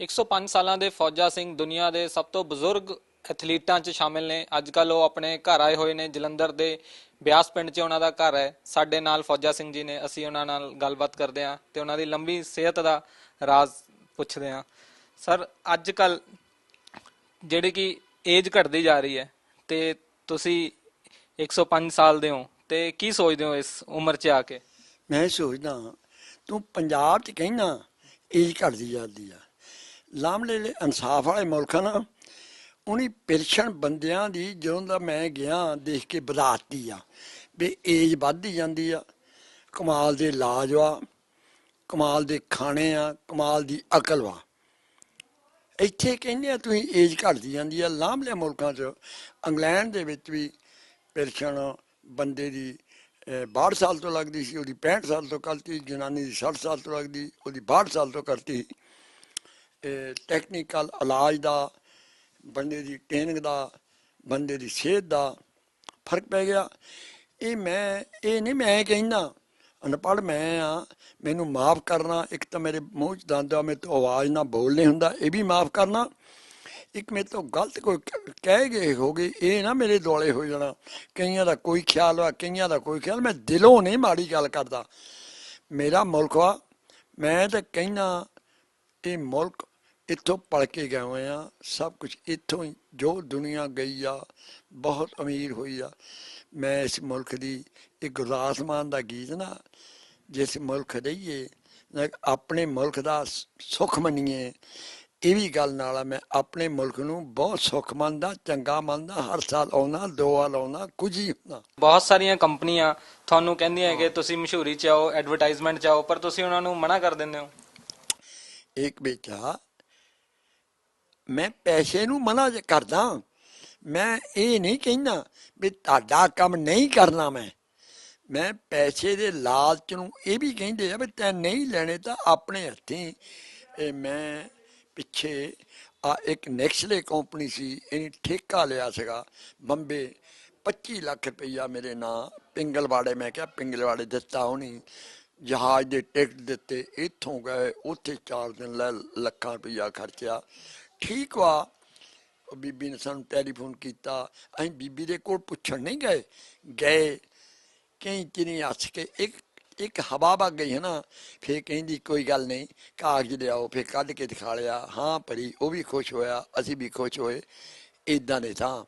105 ਸਾਲਾਂ ਦੇ ਫੌਜਾ ਸਿੰਘ ਦੁਨੀਆ ਦੇ ਸਭ ਤੋਂ ਬਜ਼ੁਰਗ ਐਥਲੀਟਾਂ 'ਚ ਸ਼ਾਮਿਲ ਨੇ। ਅੱਜ ਕੱਲ ਉਹ ਆਪਣੇ ਘਰ ਆਏ ਹੋਏ ਨੇ, ਜਲੰਧਰ ਦੇ ਬਿਆਸ ਪਿੰਡ 'ਚ ਉਹਨਾਂ ਦਾ ਘਰ ਹੈ। ਸਾਡੇ ਨਾਲ ਫੌਜਾ ਸਿੰਘ ਜੀ ਨੇ, ਅਸੀਂ ਉਹਨਾਂ ਨਾਲ ਗੱਲਬਾਤ ਕਰਦੇ ਹਾਂ ਤੇ ਉਹਨਾਂ ਦੀ ਲੰਬੀ ਸਿਹਤ ਦਾ ਰਾਜ਼ ਪੁੱਛਦੇ ਹਾਂ। ਸਰ, ਅੱਜ ਕੱਲ ਜਿਹੜੀ ਕਿ ਏਜ ਘਟਦੀ ਜਾ ਰਹੀ ਹੈ ਤੇ ਤੁਸੀਂ 105 ਸਾਲ ਦੇ ਹੋ ਤੇ ਕੀ ਸੋਚਦੇ ਹੋ ਇਸ ਉਮਰ 'ਚ ਆ ਕੇ? ਮੈਂ ਸੋਚਦਾ ਤੂੰ ਪੰਜਾਬ 'ਚ ਕਹਿਣਾ ਏਜ ਘਟਦੀ ਜਾਂਦੀ ਆ। ਲਾਮਲੇ ਦੇ ਇਨਸਾਫ ਵਾਲੇ ਮੁਲਕ ਆ ਨਾ ਉਹਨੀ ਪਿਲਛਣ ਬੰਦਿਆਂ ਦੀ ਜਦੋਂ ਦਾ ਮੈਂ ਗਿਆ ਦੇਖ ਕੇ ਵਧਾਤੀ ਆ ਵੀ ਏਜ ਵੱਧਦੀ ਜਾਂਦੀ ਆ। ਕਮਾਲ ਦੇ ਇਲਾਜ ਵਾ ਕਮਾਲ ਦੇ ਖਾਣੇ ਆ ਕਮਾਲ ਦੀ ਅਕਲ ਵਾ। ਇੱਥੇ ਕਹਿੰਦੇ ਆ ਤੁਸੀਂ ਏਜ ਘਟਦੀ ਜਾਂਦੀ ਆ ਲਾਮਲੇ ਮੁਲਕਾਂ 'ਚ। ਇੰਗਲੈਂਡ ਦੇ ਵਿੱਚ ਵੀ ਪਿਲਛਣ ਬੰਦੇ ਦੀ ਅਹ, 62 ਸਾਲ ਤੋਂ ਲੱਗਦੀ ਸੀ ਉਹਦੀ 65 ਸਾਲ ਤੋਂ ਕਰਤੀ ਜਨਾਨੀ ਦੀ 60 ਸਾਲ ਤੋਂ ਲੱਗਦੀ ਉਹਦੀ 62 ਸਾਲ ਤੋਂ ਕਰਤੀ। ਟੈਕਨੀਕਲ ਇਲਾਜ ਦਾ, ਬੰਦੇ ਦੀ ਟ੍ਰੇਨਿੰਗ ਦਾ, ਬੰਦੇ ਦੀ ਸਿਹਤ ਦਾ ਫ਼ਰਕ ਪੈ ਗਿਆ। ਇਹ ਮੈਂ, ਇਹ ਨਹੀਂ ਮੈਂ ਕਹਿੰਦਾ, ਅਨਪੜ੍ਹ ਮੈਂ ਆ, ਮੈਨੂੰ ਮਾਫ ਕਰਨਾ, ਇੱਕ ਤਾਂ ਮੇਰੇ ਮੂੰਹ 'ਚ ਦੰਦ ਆ, ਮੇਰੇ ਤੋਂ ਆਵਾਜ਼ ਨਾ ਬੋਲ ਨਹੀਂ ਹੁੰਦਾ, ਇਹ ਵੀ ਮਾਫ ਕਰਨਾ। ਇੱਕ ਮੇਰੇ ਤੋਂ ਗਲਤ ਕੋਈ ਕ- ਕਹਿ ਗਏ ਹੋਗੇ, ਇਹ ਨਾ ਮੇਰੇ ਦੁਆਲੇ ਹੋ ਜਾਣਾ। ਕਈਆਂ ਦਾ ਕੋਈ ਖਿਆਲ ਵਾ ਕਈਆਂ ਦਾ ਕੋਈ ਖਿਆਲ, ਮੈਂ ਦਿਲੋਂ ਨਹੀਂ ਮਾੜੀ ਗੱਲ ਕਰਦਾ। ਮੇਰਾ ਮੁਲਕ ਵਾ, ਮੈਂ ਤਾਂ ਕਹਿਣਾ ਇਹ ਮੁਲਕ ਇੱਥੋਂ ਪੜ ਕੇ ਗਏ ਹੋਏ ਆ ਸਭ ਕੁਝ ਇੱਥੋਂ ਹੀ ਜੋ ਦੁਨੀਆ ਗਈ ਆ ਬਹੁਤ ਅਮੀਰ ਹੋਈ ਆ। ਮੈਂ ਇਸ ਮੁਲਕ ਦੀ ਇਹ ਗੁਰਦਾਸ ਮਾਨ ਦਾ ਗੀਤ ਨਾ ਜਿਸ ਮੁਲਕ ਰਹੀਏ ਆਪਣੇ ਮੁਲਕ ਦਾ ਸੁੱਖ ਮੰਨੀਏ ਇਹ ਵੀ ਗੱਲ ਨਾਲ ਆ ਮੈਂ ਆਪਣੇ ਮੁਲਕ ਨੂੰ ਬਹੁਤ ਸੁੱਖ ਮੰਨਦਾ ਚੰਗਾ ਮੰਨਦਾ ਹਰ ਸਾਲ ਆਉਣਾ ਦੋ ਵਾਰ ਆਉਣਾ ਕੁਝ ਹੀ ਹੁੰਦਾ। ਬਹੁਤ ਸਾਰੀਆਂ ਕੰਪਨੀਆਂ ਤੁਹਾਨੂੰ ਕਹਿੰਦੀਆਂ ਕਿ ਤੁਸੀਂ ਮਸ਼ਹੂਰੀ ਚ ਆਓ ਐਡਵਰਟਾਈਜ਼ਮੈਂਟ ਚ ਆਓ ਪਰ ਤੁਸੀਂ ਉਹਨਾਂ ਨੂੰ ਮਨਾ ਕਰ ਦਿੰਦੇ ਹੋ। ਇੱਕ ਬੇਟਾ ਮੈਂ ਪੈਸੇ ਨੂੰ ਮਨਾ ਕਰਦਾ। ਮੈਂ ਇਹ ਨਹੀਂ ਕਹਿੰਦਾ ਵੀ ਤੁਹਾਡਾ ਕੰਮ ਨਹੀਂ ਕਰਨਾ ਮੈਂ। ਮੈਂ ਪੈਸੇ ਦੇ ਲਾਲਚ ਨੂੰ ਇਹ ਵੀ ਕਹਿੰਦੇ ਆ ਵੀ ਤੈਂ ਨਹੀਂ ਲੈਣੇ ਤਾਂ ਆਪਣੇ ਹੱਥੀਂ ਇਹ ਮੈਂ ਪਿੱਛੇ ਆ ਇੱਕ ਨੈਕਸਲੇ ਕੰਪਨੀ ਸੀ, ਇਹਨੇ ਠੇਕਾ ਲਿਆ ਸੀਗਾ ਬੰਬੇ 25 ਲੱਖ ਰੁਪਈਆ ਮੇਰੇ ਨਾਂ, ਪਿੰਗਲਵਾੜੇ, ਮੈਂ ਕਿਹਾ ਪਿੰਗਲਵਾੜੇ ਦਿੱਤਾ ਉਹਨੇ, ਜਹਾਜ਼ ਦੇ ਟਿਕਟ ਦਿੱਤੇ, ਇੱਥੋਂ ਗਏ, ਉੱਥੇ 4 ਦਿਨ ਲੈ ਲੱਖਾਂ ਰੁਪਈਆ ਖਰਚਿਆ। ਠੀਕ ਵਾ। ਉਹ ਬੀਬੀ ਨੇ ਸਾਨੂੰ ਟੈਲੀਫੋਨ ਕੀਤਾ। ਅਸੀਂ ਬੀਬੀ ਦੇ ਕੋਲ ਪੁੱਛਣ ਨਹੀਂ ਗਏ। ਗਏ, ਕਈ ਚਿਨੀ ਹੱਸ ਕੇ ਇੱਕ ਇੱਕ ਹਵਾ ਵਗ ਗਈ ਹੈ ਨਾ ਫੇਰ ਕਹਿੰਦੀ, ਕੋਈ ਗੱਲ ਨਹੀਂ, ਕਾਗਜ਼ ਲਿਆਓ, ਫੇਰ ਕੱਢ ਕੇ ਦਿਖਾ ਲਿਆ। ਹਾਂ ਭਰੀ ਉਹ ਵੀ ਖੁਸ਼ ਹੋਇਆ, ਅਸੀਂ ਵੀ ਖੁਸ਼ ਹੋਏ। ਇਦਾਂ ਦੇ ਤਾਂ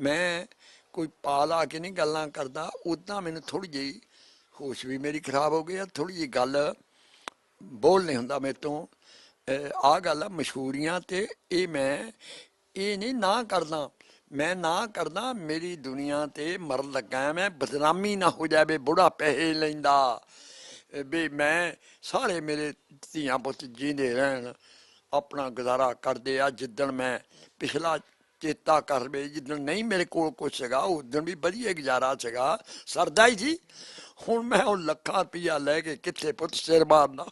ਮੈਂ ਕੋਈ ਪਾਲਾ ਕੇ ਨਹੀਂ ਗੱਲਾਂ ਕਰਦਾ। ਉਦਾਂ ਮੈਨੂੰ ਥੋੜੀ ਜਿਹੀ ਹੋਸ਼ ਵੀ ਮੇਰੀ ਖਰਾਬ ਹੋ ਗਈ ਆ। ਥੋੜੀ ਜਿਹੀ ਗੱਲ ਬੋਲ ਨਹੀਂ ਹੁੰਦਾ ਮੇਰੇ ਤੋਂ। ਆ ਗੱਲ ਆ ਮਸ਼ਹੂਰੀਆਂ ਤੇ ਇਹ ਮੈਂ ਇਹ ਨਹੀਂ ਨਾ ਕਰਦਾ ਮੈਂ ਨਾ ਕਰਦਾ ਮੇਰੀ ਦੁਨੀਆ ਤੇ ਮਰਨ ਲੱਗਾ ਮੈਂ ਬਦਨਾਮੀ ਨਾ ਹੋ ਜਾਵੇ ਬੁੜਾ ਪੈਸੇ ਲੈਂਦਾ ਇਹ ਵੀ ਮੈਂ ਸਾਰੇ ਮੇਰੇ ਧੀਆਂ ਪੁੱਤ ਜੀਂਦੇ ਰਹਿਣ ਆਪਣਾ ਗੁਜ਼ਾਰਾ ਕਰਦੇ ਆ ਜਿੱਦਣ ਮੈਂ ਪਿਛਲਾ ਚੇਤਾ ਕਰ ਵੇ ਜਿੱਦਣ ਨਹੀਂ ਮੇਰੇ ਕੋਲ ਕੁਛ ਸੀਗਾ ਉਦੋਂ ਵੀ ਵਧੀਆ ਗੁਜ਼ਾਰਾ ਸੀਗਾ ਸਰਦਾ ਹੀ ਸੀ ਹੁਣ ਮੈਂ ਉਹ ਲੱਖਾਂ ਰੁਪਈਆ ਲੈ ਕੇ ਕਿੱਥੇ ਪੁੱਤ ਸਿਰ ਮਾਰਨਾ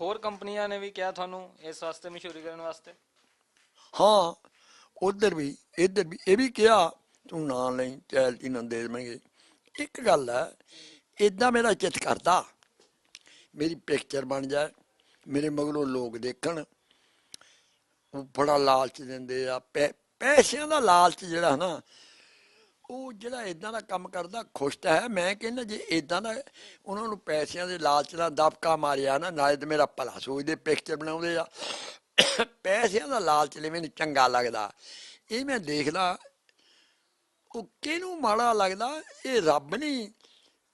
ਹੋਰ ਕੰਪਨੀਆਂ ਨੇ ਵੀ ਕਿਹਾ ਤੁਹਾਨੂੰ ਇਸ ਵਾਸਤੇ ਮਸ਼ਹੂਰੀ ਕਰਨ ਵਾਸਤੇ? ਹਾਂ, ਉਧਰ ਵੀ, ਇੱਧਰ ਵੀ, ਇਹ ਵੀ ਕਿਹਾ, ਤੂੰ ਨਾਂ ਲਈ ਚੈਲਟੀ ਨਾ ਦੇ ਦੇਵਾਂਗੇ ਇੱਕ ਗੱਲ ਹੈ ਇਦਾਂ ਮੇਰਾ ਚਿੱਤ ਕਰਦਾ। ਮੇਰੀ ਪਿਕਚਰ ਬਣ ਜਾਏ, ਮੇਰੇ ਮਗਰੋਂ ਲੋਕ ਦੇਖਣ। ਉਹ ਬੜਾ ਲਾਲਚ ਦਿੰਦੇ ਆ, ਪੈ- ਪੈਸਿਆਂ ਦਾ ਲਾਲਚ ਜਿਹੜਾ ਹੈ ਨਾ ਉਹ ਜਿਹੜਾ ਇਦਾਂ ਦਾ ਕੰਮ ਕਰਦਾ, ਖੁਸ਼ ਤਾਂ ਹੈ। ਮੈਂ ਕਹਿੰਦਾ, ਜੇ ਇਦਾਂ ਦਾ ਉਹਨਾਂ ਨੂੰ ਪੈਸਿਆਂ ਦੇ ਲਾਲਚ ਨਾਲ ਦਬਕਾ ਮਾਰਿਆ ਨਾ, ਨਾਲੇ ਤੇ ਮੇਰਾ ਭਲਾ ਸੋਚਦੇ ਪਿਕਚਰ ਬਣਾਉਂਦੇ ਆ। ਪੈਸਿਆਂ ਦਾ ਲਾਲਚ ਲਈ ਮੈਨੂੰ ਚੰਗਾ ਲੱਗਦਾ। ਇਹ ਮੈਂ ਦੇਖਦਾ, ਉਹ ਕਿਹਨੂੰ ਮਾੜਾ ਲੱਗਦਾ, ਇਹ ਰੱਬ ਨਹੀਂ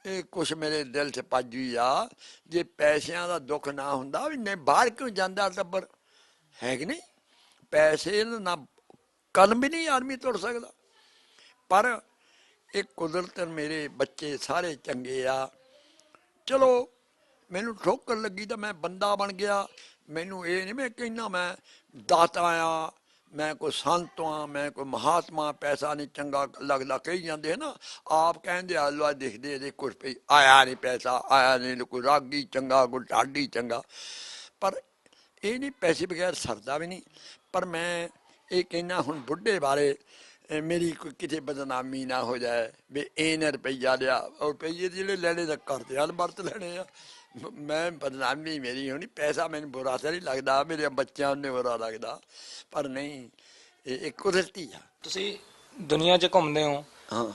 ਇਹ ਕੁਛ ਮੇਰੇ ਦਿਲ 'ਚ ਪਾਜੀ ਆ। ਜੇ ਪੈਸਿਆਂ ਦਾ ਦੁੱਖ ਨਾ ਹੁੰਦਾ, ਵੀ ਨੇ ਬਾਹਰ ਕਿਉਂ ਜਾਂਦਾ ਟੱਬਰ? ਹੈ ਕਿ ਨਹੀਂ? ਪੈਸੇ ਨਾ, ਕਲਮ ਵੀ ਨਹੀਂ ਆਦਮੀ ਤੁਰ ਸਕਦਾ। ਪਰ ਇਹ ਕੁਦਰਤ ਮੇਰੇ ਬੱਚੇ ਸਾਰੇ ਚੰਗੇ ਆ। ਚਲੋ, ਮੈਨੂੰ ਠੋਕਰ ਲੱਗੀ ਤਾਂ ਮੈਂ ਬੰਦਾ ਬਣ ਗਿਆ। ਮੈਨੂੰ ਇਹ ਨਹੀਂ ਮੈਂ ਕਹਿੰਦਾ ਮੈਂ ਦਾਤਾ ਆ, ਮੈਂ ਕੋਈ ਸੰਤ ਆ, ਮੈਂ ਕੋਈ ਮਹਾਤਮਾ, ਪੈਸਾ ਨਹੀਂ ਚੰਗਾ ਲੱਗਦਾ। ਕਹੀ ਜਾਂਦੇ ਨਾ, ਆਪ ਕਹਿੰਦੇ ਆ ਅੱਲਾ ਦੇਖਦੇ ਇਹਦੇ ਕੁਝ ਪਈ ਆਇਆ ਨਹੀਂ ਪੈਸਾ, ਆਇਆ ਨਹੀਂ, ਕੋਈ ਰਾਗੀ ਚੰਗਾ, ਕੋਈ ਢਾਡੀ ਚੰਗਾ। ਪਰ ਇਹ ਨਹੀਂ, ਪੈਸੇ ਬਗੈਰ ਸਰਦਾ ਵੀ ਨਹੀਂ। ਪਰ ਮੈਂ ਇਹ ਕਹਿਣਾ ਹੁਣ ਬੁੱਢੇ ਬਾਰੇ ਮੇਰੀ ਕੋਈ ਕਿਤੇ ਬਦਨਾਮੀ ਨਾ ਹੋ ਜਾਏ ਵੀ ਇਹ ਨਾ ਰੁਪਈਆ ਲਿਆ। ਉਹ ਰੁਪਈਏ ਜਿਹੜੇ ਲੈਣੇ ਤਾਂ ਕਰਦੇ ਹਲ ਵਰਤ ਲੈਣੇ ਆ। ਮ- ਬਦਨਾਮੀ ਮੇਰੀ ਹੋਣੀ ਪੈਸਾ ਮੈਨੂੰ ਬੁਰਾ ਤਾਂ ਨਹੀਂ ਲੱਗਦਾ ਮੇਰੇ ਬੱਚਿਆਂ ਨੂੰ ਬੁਰਾ ਲੱਗਦਾ। ਪਰ ਨਹੀਂ ਇਹ ਇੱਕ ਕੁਦਰਤੀ ਆ। ਤੁਸੀਂ ਦੁਨੀਆ 'ਚ ਘੁੰਮਦੇ ਹੋ ਹਾਂ।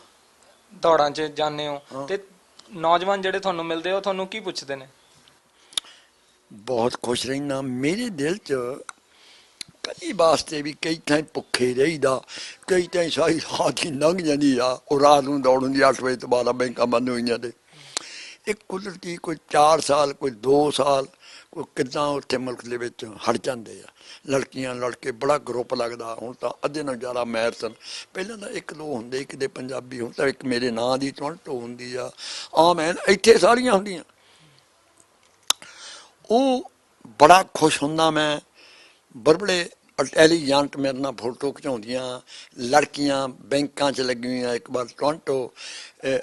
ਦੌੜਾਂ 'ਚ ਜਾਂਦੇ ਹੋ ਹਾਂ। ਤੇ ਨੌਜਵਾਨ ਜਿਹੜੇ ਤੁਹਾਨੂੰ ਮਿਲਦੇ ਹੋ ਤੁਹਾਨੂੰ ਕੀ ਪੁੱਛਦੇ ਨੇ? ਬਹੁਤ ਖੁਸ਼ ਰਹਿਣਾ ਮੇਰੇ ਦਿਲ 'ਚ ਕਈ ਵਾਸਤੇ ਵੀ ਕਈ ਥਾਂ ਭੁੱਖੇ ਰਹੀਦਾ, ਕਈ ਥਾਂ ਸਾਰੀ ਰਾਤ ਹੀ ਲੰਘ ਜਾਂਦੀ ਆ, ਉਹ ਰਾਤ ਨੂੰ ਦੌੜਨ ਦੀ 8 ਵਜੇ ਤੋਂ ਬਾਅਦ ਬੈਂਕਾਂ ਬੰਦ ਹੋਈਆਂ ਤੇ ਇੱਕ ਕੁਦਰਤੀ ਕੋਈ 4 ਸਾਲ, ਕੋਈ 2 ਸਾਲ, ਕੋਈ ਕਿੱਦਾਂ ਉੱਥੇ ਮੁਲਕ ਦੇ ਵਿੱਚ ਹਟ ਜਾਂਦੇ ਆ। ਲੜਕੀਆਂ, ਲੜਕੇ ਬੜਾ ਗਰੁੱਪ ਲੱਗਦਾ, ਹੁਣ ਤਾਂ ਅੱਧੇ ਨਾਲ ਜ਼ਿਆਦਾ ਮੈਰ ਸਨ। ਪਹਿਲਾਂ ਤਾਂ ਇੱਕ ਦੋ ਹੁੰਦੇ, ਇੱਕ ਦੇ ਪੰਜਾਬੀ, ਹੁਣ ਤਾਂ ਇੱਕ ਮੇਰੇ ਨਾਂ ਦੀ ਟੋਰੰਟੋ ਹੁੰਦੀ ਆ। ਆਮ ਐਨ ਇੱਥੇ ਸਾਰੀਆਂ ਹੁੰਦੀਆਂ। ਉਹ ਬੜਾ ਖੁਸ਼ ਹੁੰਦਾ ਮੈਂ ਬਰਬੜੇ ਇੰਟੈਲੀਜੈਂਟ ਮੇਰੇ ਨਾਲ ਫੋਟੋ ਖਿਚਾਉਂਦੀਆਂ, ਲੜਕੀਆਂ ਬੈਂਕਾਂ 'ਚ ਲੱਗੀਆਂ ਇੱਕ ਵਾਰ ਟੋਰਾਂਟੋ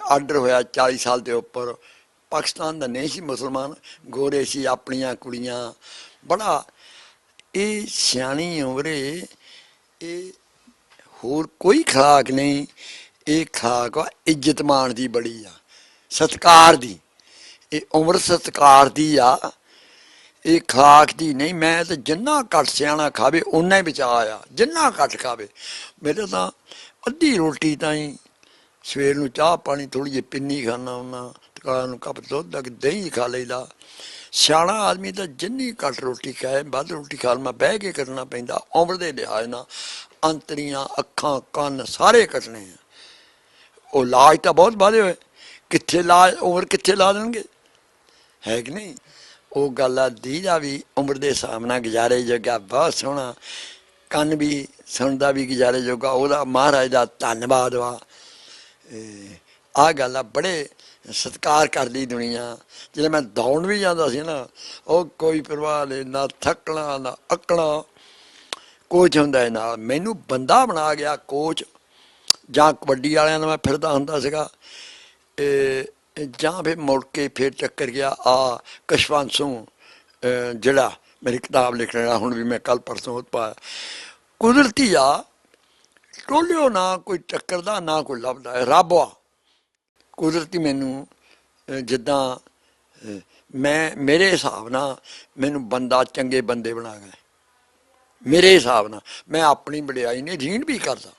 ਆਰਡਰ ਹੋਇਆ 40 ਸਾਲ ਦੇ ਉੱਪਰ। ਪਾਕਿਸਤਾਨ ਦਾ ਨਹੀਂ ਸੀ ਮੁਸਲਮਾਨ, ਗੋਰੇ ਸੀ ਆਪਣੀਆਂ ਕੁੜੀਆਂ। ਬੜਾ, ਇਹ ਸਿਆਣੀ ਉਮਰੇ ਇਹ ਹੋਰ ਕੋਈ ਖਰਾਕ ਨਹੀਂ, ਇਹ ਖਰਾਕ ਆ ਇੱਜ਼ਤ ਮਾਣ ਦੀ ਬੜੀ ਆ, ਸਤਕਾਰ ਦੀ। ਇਹ ਉਮਰ ਸਤਕਾਰ ਦੀ ਆ ਇਹ ਖਾਕ ਦੀ ਨਹੀਂ, ਮੈਂ ਤੇ ਜਿੰਨਾ ਘੱਟ ਸਿਆਣਾ ਖਾਵੇ ਉਨਾ ਹੀ ਬਚਾ ਆ ਜਿੰਨਾ ਘੱਟ ਖਾਵੇ। ਮੇਰੇ ਤਾਂ ਅੱਧੀ ਰੋਟੀ ਤਾਂ ਹੀ ਸਵੇਰ ਨੂੰ ਚਾਹ ਪਾਣੀ ਥੋੜੀ ਜਿਹੀ ਪਿੰਨੀ ਖਾਣਾ ਹੁੰਦਾ ਤਕਾਰ ਨੂੰ ਕੱਪ ਦੁੱਧ ਦਾ ਦਹੀਂ ਖਾ ਲਈਦਾ। ਸਿਆਣਾ ਆਦਮੀ ਤਾਂ ਜਿੰਨੀ ਘੱਟ ਰੋਟੀ ਖਾਏ, ਵੱਧ ਰੋਟੀ ਖਾ ਲਵਾਂ ਬਹਿ ਕੇ ਕਰਨਾ ਪੈਂਦਾ, ਉਮਰ ਦੇ ਲਿਹਾਜ਼ ਨਾਲ। ਅੰਤਰੀਆਂ, ਅੱਖਾਂ, ਕੰਨ ਸਾਰੇ ਕੱਟਣੇ ਆ। ਉਹ ਲਾਜ ਤਾਂ ਬਹੁਤ ਵਾਧੇ ਹੋਏ। ਕਿੱਥੇ ਲਾਜ ਉਮਰ ਕਿੱਥੇ ਲਾ ਦੇਣਗੇ? ਹੈ ਕਿ ਨਹੀਂ? ਉਹ ਗੱਲ ਆ ਦੀਦਾ ਵੀ ਉਮਰ ਦੇ ਹਿਸਾਬ ਨਾਲ ਗੁਜ਼ਾਰੇ ਜੋਗਾ ਬਹੁਤ ਸੋਹਣਾ। ਕੰਨ ਵੀ ਸੁਣਦਾ ਵੀ ਗੁਜ਼ਾਰੇ ਜੋਗਾ, ਉਹਦਾ ਮਹਾਰਾਜ ਦਾ ਧੰਨਵਾਦ ਵਾ। ਆ ਗੱਲ ਆ, ਬੜੇ ਸਤਿਕਾਰ ਕਰਦੀ ਦੁਨੀਆ। ਜਦੋਂ ਮੈਂ ਦੌੜ ਵੀ ਜਾਂਦਾ ਸੀ ਨਾ, ਉਹ ਕੋਈ ਪਰਵਾਹ ਨਹੀਂ, ਨਾ ਥੱਕਣਾ, ਨਾ ਅਕਣਾ। ਕੋਚ ਹੁੰਦਾ ਹੈ ਨਾਲ। ਮੈਨੂੰ ਬੰਦਾ ਬਣਾ ਗਿਆ ਕੋਚ, ਜਾਂ ਕਬੱਡੀ ਵਾਲਿਆਂ ਨਾਲ ਮੈਂ ਫਿਰਦਾ ਹੁੰਦਾ ਸੀਗਾ। ਇਹ ਇਹ ਜਾਂ ਫਿਰ ਮੁੜ ਕੇ ਫਿਰ ਚੱਕਰ ਗਿਆ, ਆ ਕਸ਼ਵੰਸੂ ਜਿਹੜਾ ਮੇਰੀ ਕਿਤਾਬ ਲਿਖਣ ਵਾਲਾ ਹੁਣ ਵੀ ਮੈਂ ਕੱਲ ਪਰਸੋਂ ਪਾਇਆ ਕੁਦਰਤੀ ਆ, ਟੋਲਿਓ ਨਾ ਕੋਈ ਟੱਕਰਦਾ ਨਾ ਕੋਈ ਲੱਭਦਾ ਰੱਬ ਆ। ਕੁਦਰਤੀ ਮੈਨੂੰ ਜਿੱਦਾਂ ਮੈਂ, ਮੇਰੇ ਹਿਸਾਬ ਨਾਲ ਮੈਨੂੰ ਬੰਦਾ ਚੰਗੇ ਬੰਦੇ ਬਣਾ ਗਏ ਮੇਰੇ ਹਿਸਾਬ ਨਾਲ, ਮੈਂ ਆਪਣੀ ਵਡਿਆਈ ਨੇ ਰੀਣ ਵੀ ਕਰਦਾ।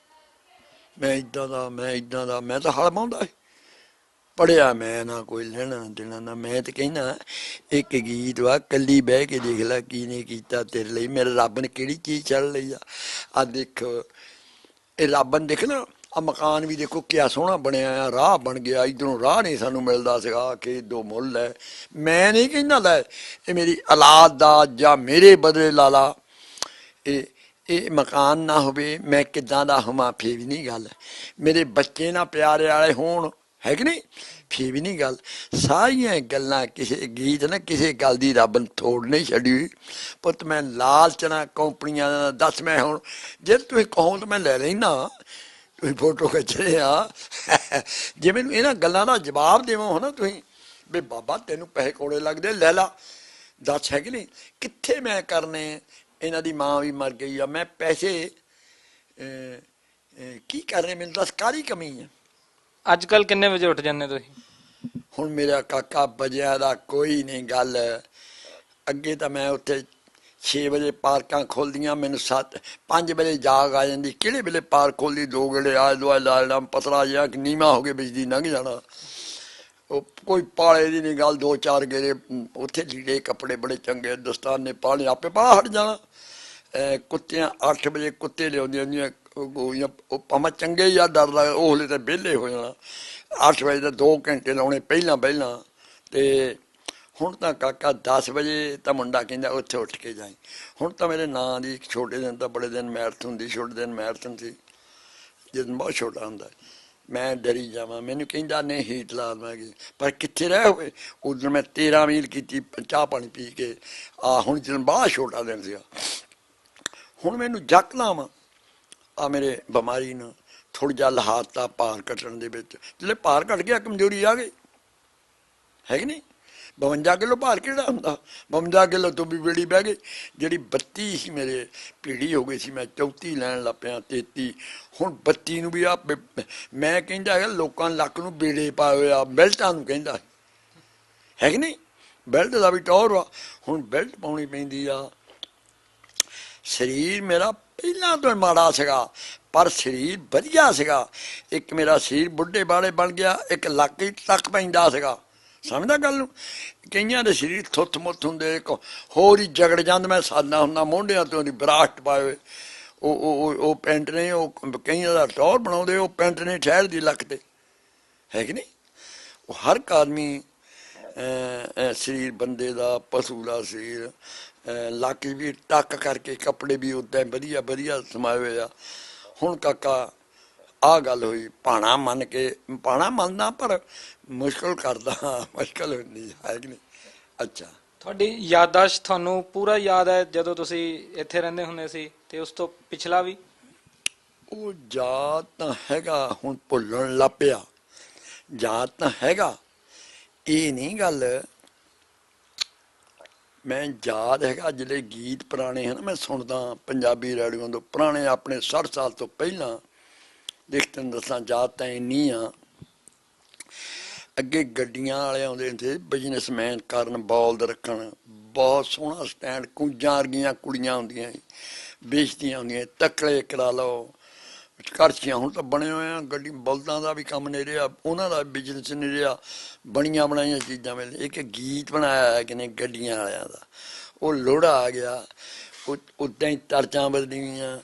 ਮੈਂ ਇਦਾਂ ਦਾ, ਮੈਂ ਇਦਾਂ ਦਾ, ਮੈਂ ਤਾਂ ਹਲ ਮਾਉਂਦਾ ਸੀ। ਪੜਿਆ ਮੈਂ ਨਾ ਕੋਈ ਲੈਣਾ ਦੇਣਾ ਨਾ, ਮੈਂ ਤੇ ਕਹਿੰਦਾ ਇੱਕ ਗੀਤ ਵਾ, ਕੱਲੀ ਬਹਿ ਕੇ ਦੇਖ ਲੈ ਕੀ ਨੇ ਕੀਤਾ ਤੇਰੇ ਲਈ, ਮੇਰੇ ਰੱਬ ਨੇ ਕਿਹੜੀ ਚੀਜ਼ ਚੱਲ ਲਈ ਆ। ਆ ਦੇਖੋ, ਇਹ ਰੱਬ ਨੇ ਦੇਖ ਨਾ ਆ ਮਕਾਨ ਵੀ ਦੇਖੋ ਕਿਆ ਸੋਹਣਾ ਬਣਿਆ ਆ, ਰਾਹ ਬਣ ਗਿਆ, ਇਧਰੋਂ ਰਾਹ ਨਹੀਂ ਸਾਨੂੰ ਮਿਲਦਾ ਸੀਗਾ ਕਿ ਦੋ ਮੁੱਲ ਹੈ ਮੈਂ ਨਹੀਂ ਕਹਿੰਦਾ ਲੈ, ਇਹ ਮੇਰੀ ਔਲਾਦ ਦਾ ਜਾਂ ਮੇਰੇ ਬਦਲੇ ਲਾ ਲਾ। ਇਹ ਇਹ ਮਕਾਨ ਨਾ ਹੋਵੇ, ਮੈਂ ਕਿਦਾਂ ਦਾ ਹਮਾ ਫੇ ਵੀ ਨਹੀਂ ਗੱਲ। ਮੇਰੇ ਬੱਚੇ ਨਾ ਪਿਆਰੇ ਵਾਲੇ ਹੋਣ ਹੈ ਕਿ ਨਹੀਂ? ਫੇ ਵੀ ਨਹੀਂ ਗੱਲ। ਸਾਰੀਆਂ ਗੱਲਾਂ ਕਿਸੇ ਗੀਤ ਨਾ ਕਿਸੇ ਗੱਲ ਦੀ ਰੱਬ ਨੇ ਥੋੜ ਨਹੀਂ ਛੱਡੀ ਪੁੱਤ ਮੈਂ ਲਾਲਚਣਾ ਕੰਪਨੀਆਂ ਦਾ ਦੱਸ ਮੈਂ ਹੁਣ, ਜੇ ਤੁਸੀਂ ਕਹੋ ਤਾਂ ਮੈਂ ਲੈ ਲੈਣਾ ਤੁਸੀਂ ਫੋਟੋ ਖਿੱਚ ਰਹੇ ਆ। ਜੇ ਮੈਨੂੰ ਇਹਨਾਂ ਗੱਲਾਂ ਦਾ ਜਵਾਬ ਦੇਵੋ ਹੋ ਨਾ ਤੁਸੀਂ, ਵੀ ਬਾਬਾ ਤੈਨੂੰ ਪੈਸੇ ਕੋੜੇ ਲੱਗਦੇ ਲੈ ਲਾ। ਦੱਸ ਹੈ ਕਿ ਨਹੀਂ? ਕਿੱਥੇ ਮੈਂ ਕਰਨੇ ਇਹਨਾਂ ਦੀ ਮਾਂ ਵੀ ਮਰ ਗਈ ਆ। ਮੈਂ ਪੈਸੇ ਕੀ ਕਰ ਰਹੇ? ਮੈਨੂੰ ਦੱਸ ਕਾਹਦੀ ਕਮੀ ਆ? ਅੱਜ ਕੱਲ ਕਿੰਨੇ ਵਜੇ ਉੱਠ ਜਾਂਦੇ ਤੁਸੀਂ? ਹੁਣ ਮੇਰਾ ਕਾਕਾ ਵਜਿਆ ਦਾ ਕੋਈ ਨਹੀਂ ਗੱਲ। ਅੱਗੇ ਤਾਂ ਮੈਂ ਉੱਥੇ 6 ਵਜੇ ਪਾਰਕਾਂ ਖੋਲਦੀਆਂ ਮੈਨੂੰ 7 5 ਵਜੇ ਜਾਗ ਆ ਜਾਂਦੀ। ਕਿਹੜੇ ਵੇਲੇ ਪਾਰਕ ਖੋਲਦੀ ਦੋ ਗੇੜੇ ਆ ਦੁਆ ਲਾਲਣਾ ਪਤਲਾ ਜਿਹਾ, ਕਿ ਨੀਵਾ ਹੋ ਕੇ ਬਿਜਲੀ ਲੰਘ ਜਾਣਾ। ਉਹ ਕੋਈ ਪਾਲੇ ਦੀ ਨਹੀਂ ਗੱਲ, ਦੋ ਚਾਰ ਗੇੜੇ ਉੱਥੇ ਲੀੜੇ ਕੱਪੜੇ ਬੜੇ ਚੰਗੇ, ਦਸਤਾਨ ਨੇ ਪਾਲੇ ਆਪੇ ਬਾਹਰ ਹਟ ਜਾਣਾ। ਕੁੱਤਿਆਂ 8 ਵਜੇ ਕੁੱਤੇ ਲਿਆਉਂਦੀਆਂ ਹੁੰਦੀਆਂ ਗੋਲੀਆਂ, ਉਹ ਭਾਵੇਂ ਚੰਗੇ ਜਾਂ ਡਰ ਲੱਗ, ਉਹ ਹਲੇ ਤਾਂ ਵਿਹਲੇ ਹੋ ਜਾਣਾ 8 ਵਜੇ ਤਾਂ 2 ਘੰਟੇ ਲਾਉਣੇ ਪਹਿਲਾਂ ਪਹਿਲਾਂ। ਤੇ ਹੁਣ ਤਾਂ ਕਾਕਾ 10 ਵਜੇ ਤਾਂ ਮੁੰਡਾ ਕਹਿੰਦਾ, ਉੱਥੇ ਉੱਠ ਕੇ ਜਾਈ। ਹੁਣ ਤਾਂ ਮੇਰੇ ਨਾਂ ਦੀ ਇੱਕ ਛੋਟੇ ਦਿਨ ਤਾਂ ਬੜੇ ਦਿਨ ਮੈਰਥਨ ਦੀ ਛੋਟੇ ਦਿਨ ਮੈਰਥਨ ਸੀ ਜਦੋਂ ਬਹੁਤ ਛੋਟਾ ਹੁੰਦਾ, ਮੈਂ ਡਰੀ ਜਾਵਾਂ। ਮੈਨੂੰ ਕਹਿੰਦਾ, ਨਹੀਂ, ਹੀਟ ਲਾ ਲਵਾਂਗੇ ਪਰ ਕਿੱਥੇ ਰਹਿ ਹੋਵੇ ਉਦੋਂ ਮੈਂ 13 ਮੀਲ ਕੀਤੀ, ਚਾਹ ਪਾਣੀ ਪੀ ਕੇ। ਆ ਹੁਣ ਜਦੋਂ ਬਾਹਰ ਛੋਟਾ ਦਿਨ ਸੀਗਾ। ਹੁਣ ਮੈਨੂੰ ਜੱਕ ਲਾਵਾਂ। ਆ ਮੇਰੇ ਬਿਮਾਰੀ ਨੂੰ ਥੋੜਾ ਜਿਹਾ ਲਹਾਤਾ ਭਾਰ ਘਟਣ ਦੇ ਵਿੱਚ। ਜਿਹੜੇ ਭਾਰ ਘਟ ਗਿਆ, ਕਮਜ਼ੋਰੀ ਆ ਗਈ। ਹੈ ਕਿ ਨਹੀਂ? 52 ਕਿਲੋ ਭਾਰ ਕਿਹੜਾ ਹੁੰਦਾ? 52 ਕਿਲੋ ਤੋਂ ਵੀ ਬੇੜੀ ਬਹਿ ਗਈ। ਜਿਹੜੀ 32 ਸੀ ਮੇਰੇ ਪੀੜੀ ਹੋ ਗਈ ਸੀ। ਮੈਂ 34 ਲੈਣ ਲੱਗ ਪਿਆ 33 ਹੁਣ 32 ਨੂੰ ਵੀ ਆ ਮੈਂ ਕਹਿੰਦਾ ਹੈਗਾ, ਲੋਕਾਂ ਲੱਕ ਨੂੰ ਬੇੜੇ ਪਾਏ ਹੋਏ ਆ, ਬੈਲਟਾਂ ਨੂੰ ਕਹਿੰਦਾ ਹੈ ਕਿ ਨਹੀਂ? ਬੈਲਟ ਦਾ ਵੀ ਟੌਰ ਆ। ਹੁਣ ਬੈਲਟ ਪਾਉਣੀ ਪੈਂਦੀ ਆ। ਸਰੀਰ ਮੇਰਾ ਪਹਿਲਾਂ ਤੋਂ ਮਾੜਾ ਸੀਗਾ, ਪਰ ਸਰੀਰ ਵਧੀਆ ਸੀਗਾ। ਇੱਕ ਮੇਰਾ ਸਰੀਰ ਬੁੱਢੇ ਬਾਲੇ ਬਣ ਗਿਆ, ਇੱਕ ਲੱਕ ਹੀ ਤੱਕ ਪੈਂਦਾ ਸੀਗਾ। ਸਮਝਦਾ ਗੱਲ ਨੂੰ? ਕਈਆਂ ਦੇ ਸਰੀਰ ਥੁੱਥ ਮੁੱਥ ਹੁੰਦੇ ਹੋਰ ਹੀ ਜਗੜ ਜਾਂਦ। ਮੈਂ ਸਾਦਾ ਹੁੰਦਾ ਮੋਢਿਆਂ ਤੋਂ ਦੀ ਬਰਾਸ਼ਟ ਪਾਏ ਉਹ ਉਹ ਉਹ- ਉਹ ਪੈਂਟ ਨੇ, ਉਹ ਕਈਆਂ ਦਾ ਟੌਰ ਬਣਾਉਂਦੇ, ਉਹ ਪੈਂਟ ਨੇ ਠਹਿਰ ਦੀ ਲੱਕ ਤੇ। ਹੈ ਕਿ ਨਹੀਂ? ਉਹ ਹਰ ਇੱਕ ਆਦਮੀ ਸਰੀਰ ਬੰਦੇ ਦਾ, ਪਸ਼ੂ ਦਾ ਸਰੀਰ ਲੱਕ ਵੀ ਟੱਕ ਕਰਕੇ ਕੱਪੜੇ ਵੀ ਉਦਾਂ ਵਧੀਆ ਵਧੀਆ ਸਮਾਏ ਹੋਏ ਆ। ਹੁਣ ਕਾਕਾ ਆ ਗੱਲ ਹੋਈ ਪਾਣਾ ਮੰਨ ਕੇ ਪਾਣਾ ਮੰਨਦਾ ਪਰ ਮੁਸ਼ਕਲ ਕਰਦਾ ਮੁਸ਼ਕਲ ਹੁੰਦੀ ਹੈ ਕਿ ਨਹੀਂ? ਅੱਛਾ। ਤੁਹਾਡੀ ਯਾਦਾਸ਼ਤ ਤੁਹਾਨੂੰ ਪੂਰਾ ਯਾਦ ਹੈ ਜਦੋਂ ਤੁਸੀਂ ਇੱਥੇ ਰਹਿੰਦੇ ਹੁੰਦੇ ਸੀ ਤੇ ਉਸ ਤੋਂ ਪਿਛਲਾ ਵੀ? ਉਹ ਜਾਤ ਤਾਂ ਹੈਗਾ ਹੁਣ ਭੁੱਲਣ ਲੱਪਿਆ ਜਾਤ ਤਾਂ ਹੈਗਾ। ਇਹ ਨਹੀਂ ਗੱਲ ਮੈਂ ਯਾਦ ਹੈਗਾ ਜਿਹੜੇ ਗੀਤ ਪੁਰਾਣੇ ਹਨ, ਮੈਂ ਸੁਣਦਾ ਪੰਜਾਬੀ ਰੇਡੀਓ ਤੋਂ। ਪੁਰਾਣੇ ਆਪਣੇ 60 ਸਾਲ ਤੋਂ ਪਹਿਲਾਂ ਦੇਖ ਤੈਨੂੰ ਦੱਸਾਂ ਯਾਦ ਤਾਂ ਇੰਨੀ ਆ। ਅੱਗੇ ਗੱਡੀਆਂ ਵਾਲੇ ਆਉਂਦੇ ਹੁੰਦੇ ਬਿਜ਼ਨਸਮੈਨ ਕਰਨ ਬੌਲਦ ਰੱਖਣ। ਬਹੁਤ ਸੋਹਣਾ ਸਟੈਂਡ ਕੁੰਜਾਂ ਵਰਗੀਆਂ ਕੁੜੀਆਂ ਹੁੰਦੀਆਂ ਵੇਚਦੀਆਂ ਹੁੰਦੀਆਂ ਤਕਲੇ ਕਰਾ ਲਓ। ਕਰਚੀਆਂ ਹੁਣ ਤਾਂ ਬਣੇ ਹੋਏ ਆ, ਗੱਡੀ ਬਲਦਾਂ ਦਾ ਵੀ ਕੰਮ ਨਹੀਂ ਰਿਹਾ ਉਹਨਾਂ ਦਾ ਬਿਜ਼ਨਸ ਨਹੀਂ ਰਿਹਾ ਬਣੀਆਂ ਬਣਾਈਆਂ ਚੀਜ਼ਾਂ ਮਿਲ ਇੱਕ ਗੀਤ ਬਣਾਇਆ ਹੈ ਕਿਨੇ ਗੱਡੀਆਂ ਵਾਲਿਆਂ ਦਾ। ਉਹ ਲੋੜਾ ਆ ਗਿਆ ਉਦਾਂ ਹੀ ਤਰਜਾਂ ਬਦਲੀਆਂ,